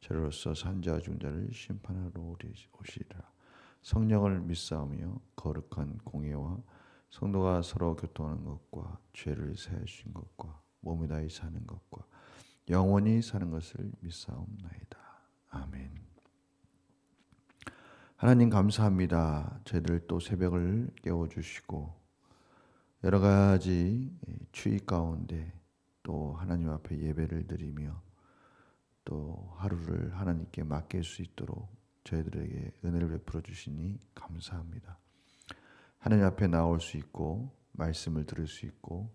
저로서 산자와 죽은 자를 심판하러 오시리라 성령을 믿사오며 거룩한 공예와 성도가 서로 교통하는 것과 죄를 사해 주신 것과 몸이 다히 사는 것과 영원히 사는 것을 믿사옵나이다. 아멘. 하나님 감사합니다. 저희들 또 새벽을 깨워 주시고 여러 가지 추위 가운데 또 하나님 앞에 예배를 드리며 또 하루를 하나님께 맡길 수 있도록 저희들에게 은혜를 베풀어 주시니 감사합니다. 하나님 앞에 나올 수 있고 말씀을 들을 수 있고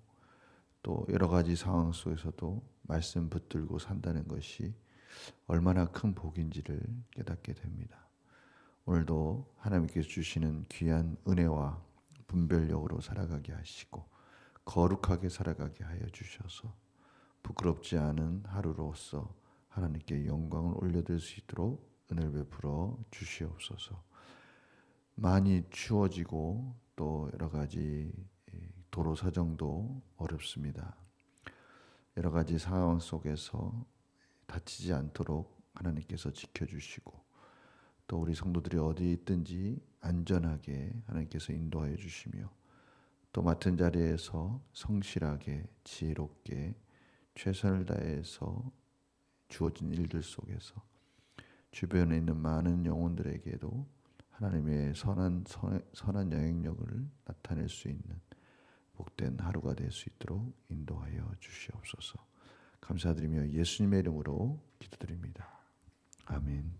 또 여러 가지 상황 속에서도 말씀 붙들고 산다는 것이 얼마나 큰 복인지를 깨닫게 됩니다. 오늘도 하나님께서 주시는 귀한 은혜와 분별력으로 살아가게 하시고 거룩하게 살아가게 하여 주셔서 부끄럽지 않은 하루로서 하나님께 영광을 올려드릴 수 있도록 은혜를 베풀어 주시옵소서. 많이 추워지고 또 여러 가지 도로 사정도 어렵습니다. 여러 가지 상황 속에서 다치지 않도록 하나님께서 지켜주시고 또 우리 성도들이 어디 있든지 안전하게 하나님께서 인도하여 주시며 또 맡은 자리에서 성실하게 지혜롭게 최선을 다해서 주어진 일들 속에서 주변에 있는 많은 영혼들에게도 하나님의 선한 선한 영향력을 나타낼 수 있는 복된 하루가 될 수 있도록 인도하여 주시옵소서. 감사드리며 예수님의 이름으로 기도드립니다. 아멘.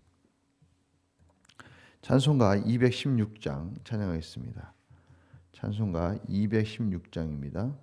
찬송가 216장 찬양하겠습니다. 찬송가 216장입니다.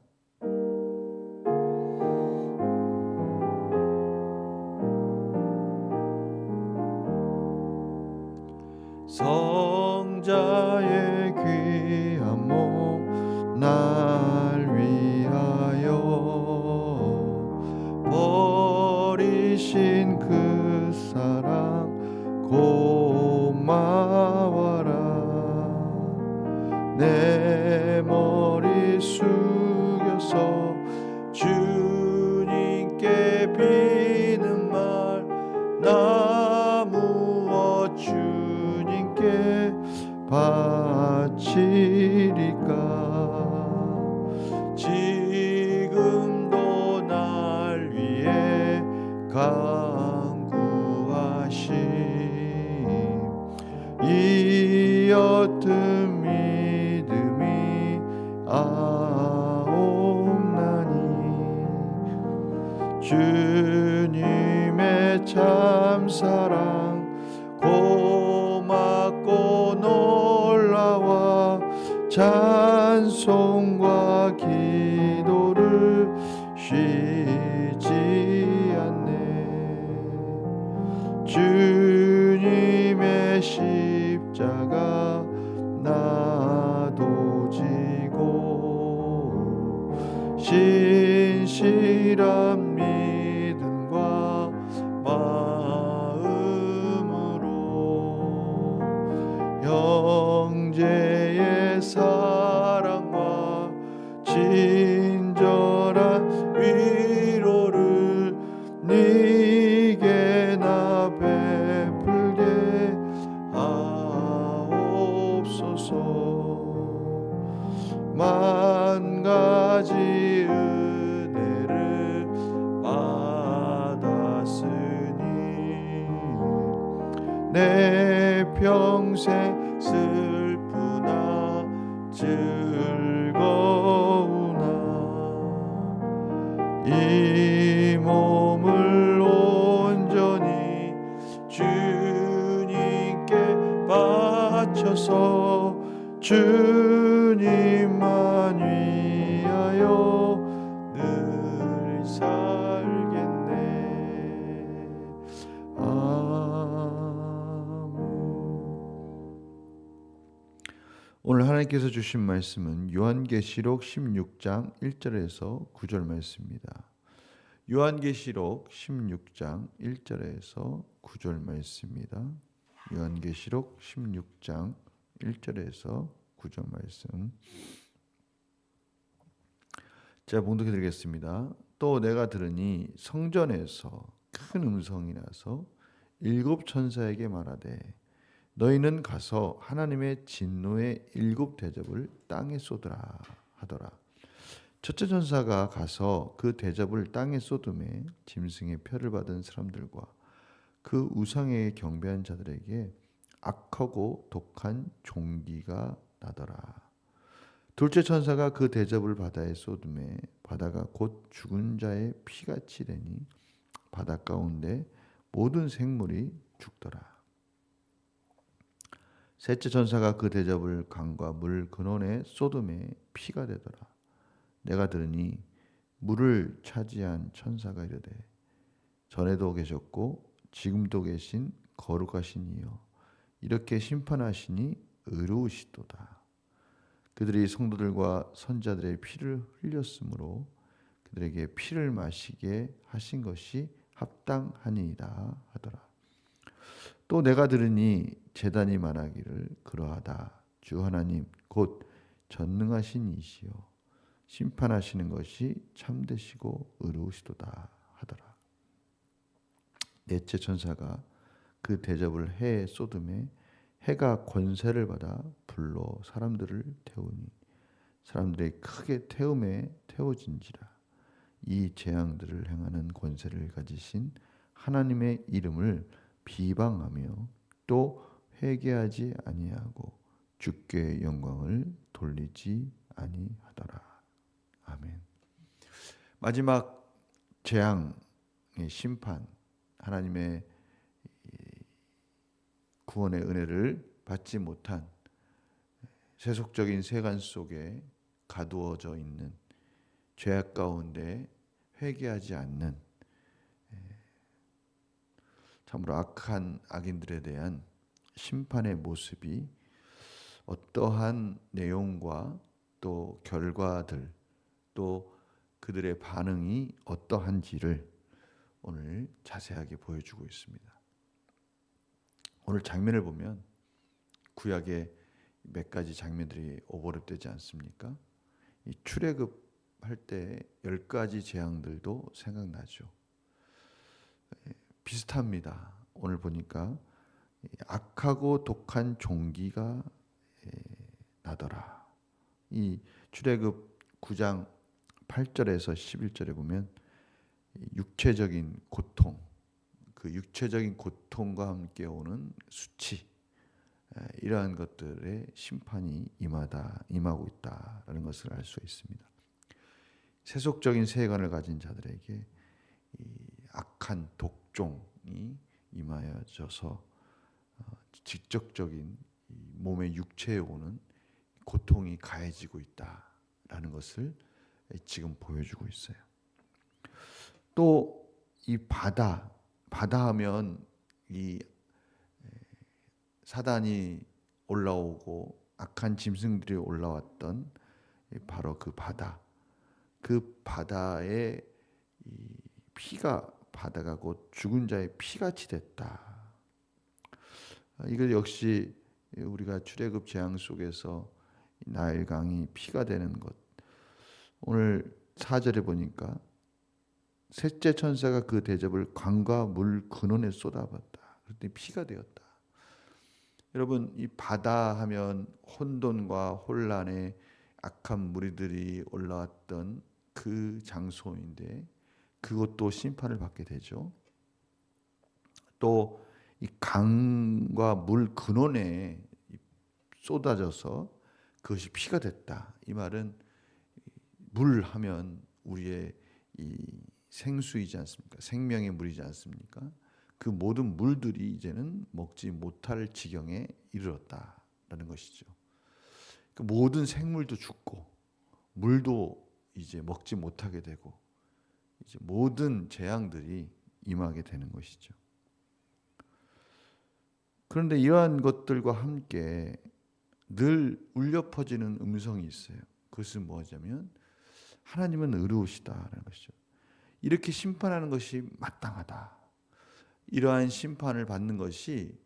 참 사랑. 고맙고 Yeah. 이 몸을 온전히 주님께 바쳐서 주 하나님께서 주신 말씀은 요한계시록 16장 1절에서 9절 말씀입니다. 요한계시록 16장 1절에서 9절 말씀입니다. 요한계시록 16장 1절에서 9절 말씀. 제가 봉독해 드리겠습니다. 또 내가 들으니 성전에서 큰 음성이 나서 일곱 천사에게 말하되 너희는 가서 하나님의 진노의 일곱 대접을 땅에 쏟으라 하더라. 첫째 천사가 가서 그 대접을 땅에 쏟음에 짐승의 표를 받은 사람들과 그 우상에 경배한 자들에게 악하고 독한 종기가 나더라. 둘째 천사가 그 대접을 바다에 쏟음에 바다가 곧 죽은 자의 피같이 되니 바다 가운데 모든 생물이 죽더라. 셋째 천사가 그 대접을 강과 물 근원에 쏟음에 피가 되더라. 내가 들으니 물을 차지한 천사가 이르되 전에도 계셨고 지금도 계신 거룩하신 이여 이렇게 심판하시니 의로우시도다. 그들이 성도들과 선자들의 피를 흘렸으므로 그들에게 피를 마시게 하신 것이 합당하니이다 하더라. 또 내가 들으니 재단이 말하기를 그러하다. 주 하나님 곧 전능하신 이시여 심판하시는 것이 참되시고 의로우시도다 하더라. 넷째 천사가 그 대접을 해에 쏟음에 해가 권세를 받아 불러 사람들을 태우니 사람들의 크게 태움에 태워진지라 이 재앙들을 행하는 권세를 가지신 하나님의 이름을 비방하며 또 회개하지 아니하고 주께 영광을 돌리지 아니하더라. 아멘. 마지막 재앙의 심판 하나님의 구원의 은혜를 받지 못한 세속적인 세간 속에 가두어져 있는 죄악 가운데 회개하지 않는 참으로 악한 악인들에 대한 심판의 모습이 어떠한 내용과 또 결과들 또 그들의 반응이 어떠한지를 오늘 자세하게 보여주고 있습니다. 오늘 장면을 보면 구약의 몇 가지 장면들이 오버랩되지 않습니까? 이 출애굽 할 때 열 가지 재앙들도 생각나죠. 예, 비슷합니다. 오늘 보니까 악하고 독한 종기가 예, 나더라. 이 출애굽 9장 8절에서 11절에 보면 육체적인 고통, 그 육체적인 고통과 함께 오는 수치 이러한 것들의 심판이 임하다 임하고 있다라는 것을 알 수 있습니다. 세속적인 세관을 가진 자들에게 악한 독종이 임하여져서 어, 직접적인 몸의 육체에 오는 고통이 가해지고 있다라는 것을 지금 보여주고 있어요. 또 이 바다 바다 하면 이 사단이 올라오고 악한 짐승들이 올라왔던 바로 그 바다. 그 바다의 피가 바다가 곧 죽은 자의 피같이 됐다. 이것 역시 우리가 출애굽 재앙 속에서 나일강이 피가 되는 것. 오늘 4절에 보니까 셋째 천사가 그 대접을 강과 물 근원에 쏟아봤다. 그랬더니 피가 되었다. 여러분 이 바다 하면 혼돈과 혼란의 악한 무리들이 올라왔던 그 장소인데 그것도 심판을 받게 되죠. 또 이 강과 물 근원에 쏟아져서 그것이 피가 됐다. 이 말은 물 하면 우리의 이 생수이지 않습니까? 생명의 물이지 않습니까? 그 모든 물들이 이제는 먹지 못할 지경에 이르렀다라는 것이죠. 그 모든 생물도 죽고 물도 이제 먹지 못하게 되고 이제 모든 재앙들이 임하게 되는 것이죠. 그런데 이러한 것들과 함께 늘 울려 퍼지는 음성이 있어요. 그것은 뭐냐면 하나님은 의로우시다라는 것이죠. 이렇게 심판하는 것이 마땅하다. 이러한 심판을 받는 것이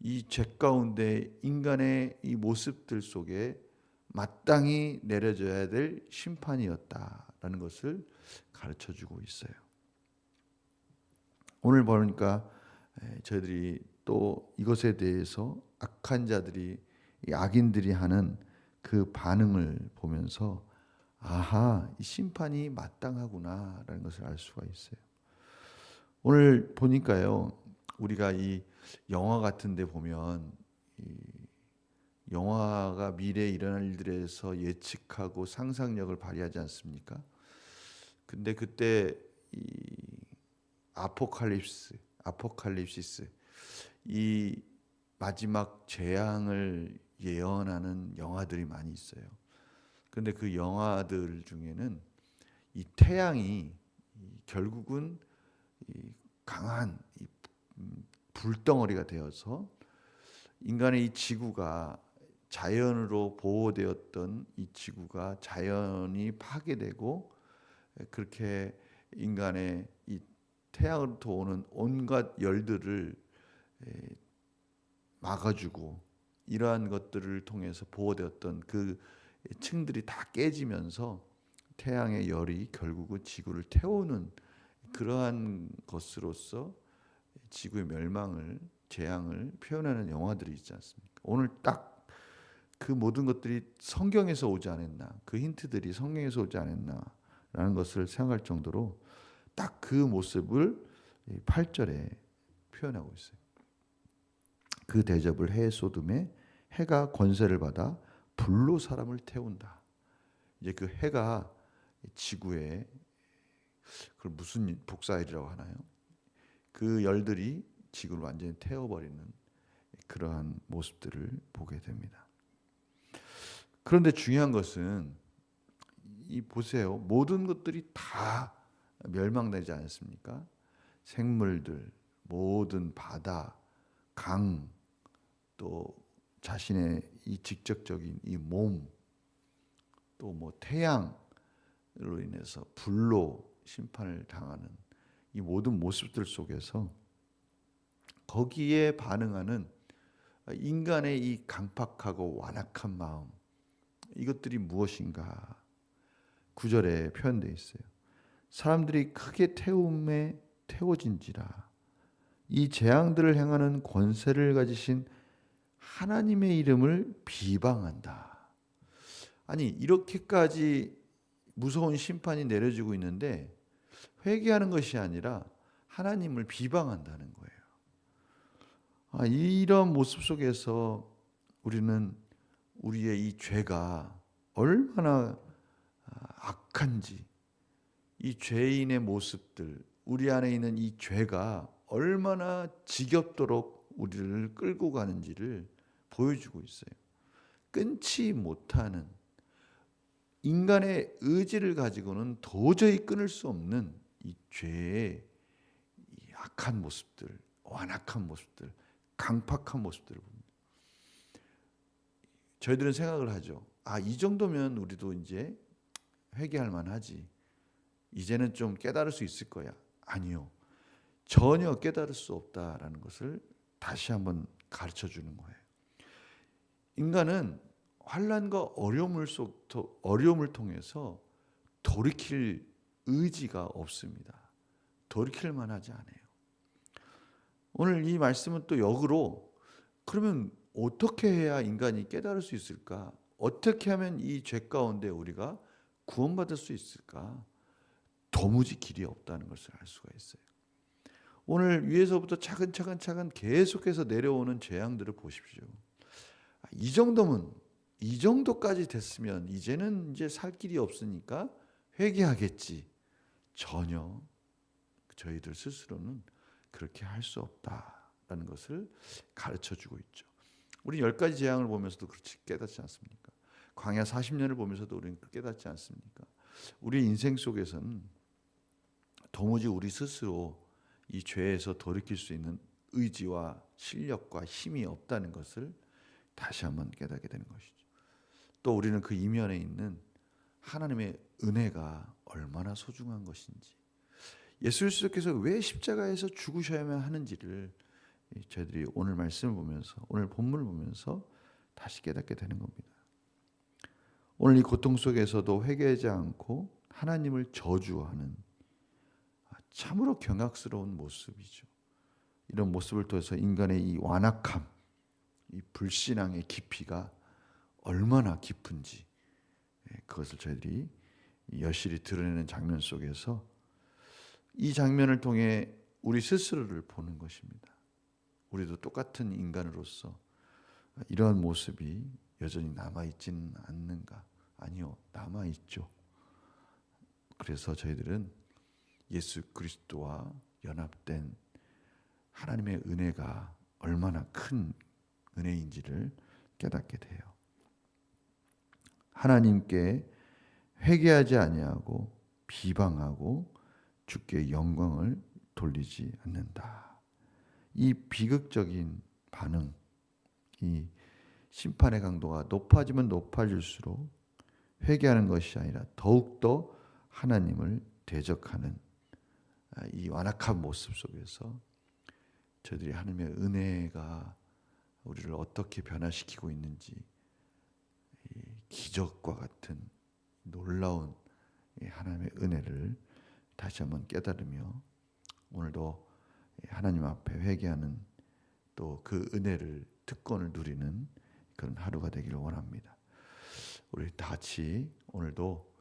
이 죄 가운데 인간의 이 모습들 속에 마땅히 내려져야 될 심판이었다 라는 것을 가르쳐 주고 있어요. 오늘 보니까 에, 저희들이 또 이것에 대해서 악한 자들이 이 악인들이 하는 그 반응을 보면서 아하 이 심판이 마땅하구나라는 것을 알 수가 있어요. 오늘 보니까요 우리가 이 영화 같은데 보면 이 영화가 미래에 일어날 일들에서 예측하고 상상력을 발휘하지 않습니까? 근데 그때 이 아포칼립스, 아포칼립시스 이 마지막 재앙을 예언하는 영화들이 많이 있어요. 근데 그 영화들 중에는 이 태양이 이 결국은 이 강한 이 음, 불덩어리가 되어서 인간의 이 지구가 자연으로 보호되었던 이 지구가 자연이 파괴되고 그렇게 인간의 이 태양으로부터 오는 온갖 열들을 에, 막아주고 이러한 것들을 통해서 보호되었던 그 층들이 다 깨지면서 태양의 열이 결국은 지구를 태우는 그러한 것으로서 지구의 멸망을 재앙을 표현하는 영화들이 있지 않습니까? 오늘 딱 그 모든 것들이 성경에서 오지 않았나, 그 힌트들이 성경에서 오지 않았나 라는 것을 생각할 정도로 딱 그 모습을 8절에 표현하고 있어요. 그 대접을 해 쏟음에 해가 권세를 받아 불로 사람을 태운다. 이제 그 해가 지구에 그걸 무슨 복사일이라고 하나요? 그 열들이 지구를 완전히 태워버리는 그러한 모습들을 보게 됩니다. 그런데 중요한 것은 이 보세요. 모든 것들이 다 멸망되지 않습니까? 생물들, 모든 바다, 강, 또 자신의 이 직접적인 이 몸, 또 뭐 태양으로 인해서 불로 심판을 당하는 이 모든 모습들 속에서 거기에 반응하는 인간의 이 강팍하고 완악한 마음 이것들이 무엇인가 구절에 표현되어 있어요. 사람들이 크게 태움에 태워진지라 이 재앙들을 행하는 권세를 가지신 하나님의 이름을 비방한다. 아니 이렇게까지 무서운 심판이 내려지고 있는데 회개하는 것이 아니라 하나님을 비방한다는 거예요. 아, 이런 모습 속에서 우리는 우리의 이 죄가 얼마나 악한지, 이 죄인의 모습들, 우리 안에 있는 이 죄가 얼마나 지겹도록 우리를 끌고 가는지를 보여주고 있어요. 끊지 못하는 인간의 의지를 가지고는 도저히 끊을 수 없는 이 죄의 이 악한 모습들, 완악한 모습들, 강팍한 모습들을 봅니다. 저희들은 생각을 하죠. 아, 이 정도면 우리도 이제 회개할 만하지. 이제는 좀 깨달을 수 있을 거야. 아니요. 전혀 깨달을 수 없다라는 것을 다시 한번 가르쳐 주는 거예요. 인간은 환란과 어려움을 속 어려움을 통해서 돌이킬 의지가 없습니다. 돌이킬 만하지 않아요. 오늘 이 말씀은 또 역으로 그러면 어떻게 해야 인간이 깨달을 수 있을까? 어떻게 하면 이 죄 가운데 우리가 구원받을 수 있을까? 도무지 길이 없다는 것을 알 수가 있어요. 오늘 위에서부터 차근차근 차근 계속해서 내려오는 재앙들을 보십시오. 이 정도면 이 정도까지 됐으면 이제는 이제 살 길이 없으니까 회개하겠지. 전혀 저희들 스스로는 그렇게 할 수 없다라는 것을 가르쳐 주고 있죠. 우리 열 가지 재앙을 보면서도 그렇지 깨닫지 않습니까? 광야 40년을 보면서도 우리는 깨닫지 않습니까? 우리 인생 속에서는 도무지 우리 스스로 이 죄에서 돌이킬 수 있는 의지와 실력과 힘이 없다는 것을 다시 한번 깨닫게 되는 것이죠. 또 우리는 그 이면에 있는 하나님의 은혜가 얼마나 소중한 것인지 예수 그리스도께서 왜 십자가에서 죽으셔야만 하는지를 저희들이 오늘 말씀을 보면서 오늘 본문을 보면서 다시 깨닫게 되는 겁니다. 오늘 이 고통 속에서도 회개하지 않고 하나님을 저주하는 참으로 경악스러운 모습이죠. 이런 모습을 통해서 인간의 이 완악함, 이 불신앙의 깊이가 얼마나 깊은지 예, 그것을 저희들이 여실히 드러내는 장면 속에서 이 장면을 통해 우리 스스로를 보는 것입니다. 우리도 똑같은 인간으로서 이러한 모습이 여전히 남아 있지는 않는가? 아니요, 남아 있죠. 그래서 저희들은 예수 그리스도와 연합된 하나님의 은혜가 얼마나 큰 은혜인지를 깨닫게 돼요. 하나님께 회개하지 아니하고 비방하고 주께 영광을 돌리지 않는다. 이 비극적인 반응, 이 심판의 강도가 높아지면 높아질수록 회개하는 것이 아니라 더욱더 하나님을 대적하는 이 완악한 모습 속에서 저희들이 하나님의 은혜가 우리를 어떻게 변화시키고 있는지 기적과 같은 놀라운 하나님의 은혜를 다시 한번 깨달으며 오늘도 하나님 앞에 회개하는 또 그 은혜를 특권을 누리는 그런 하루가 되기를 원합니다. 우리 다 같이 오늘도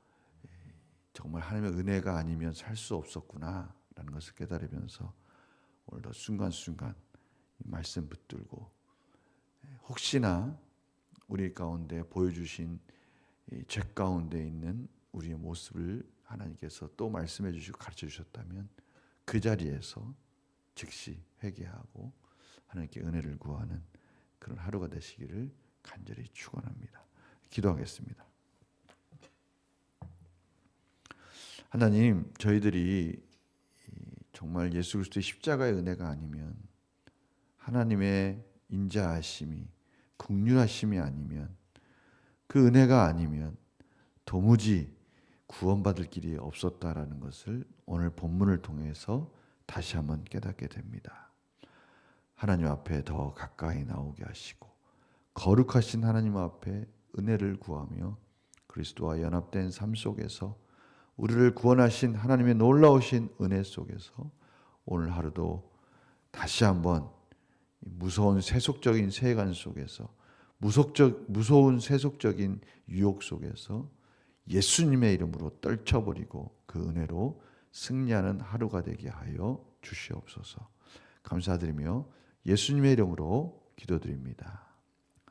정말 하나님의 은혜가 아니면 살 수 없었구나라는 것을 깨달으면서 오늘도 순간순간 말씀 붙들고 혹시나 우리 가운데 보여주신 죄 가운데 있는 우리의 모습을 하나님께서 또 말씀해 주시고 가르쳐 주셨다면 그 자리에서 즉시 회개하고 하나님께 은혜를 구하는 그런 하루가 되시기를 간절히 축원합니다. 기도하겠습니다. 하나님, 저희들이 정말 예수 그리스도의 십자가의 은혜가 아니면 하나님의 인자하심이 국률하심이 아니면 그 은혜가 아니면 도무지 구원받을 길이 없었다라는 것을 오늘 본문을 통해서 다시 한번 깨닫게 됩니다. 하나님 앞에 더 가까이 나오게 하시고 거룩하신 하나님 앞에 은혜를 구하며 그리스도와 연합된 삶 속에서 우리를 구원하신 하나님의 놀라우신 은혜 속에서 오늘 하루도 다시 한번 무서운 세속적인 세간 속에서 무속적 무서운 세속적인 유혹 속에서 예수님의 이름으로 떨쳐버리고 그 은혜로 승리하는 하루가 되게 하여 주시옵소서. 감사드리며 예수님의 이름으로 기도드립니다.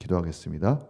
기도하겠습니다.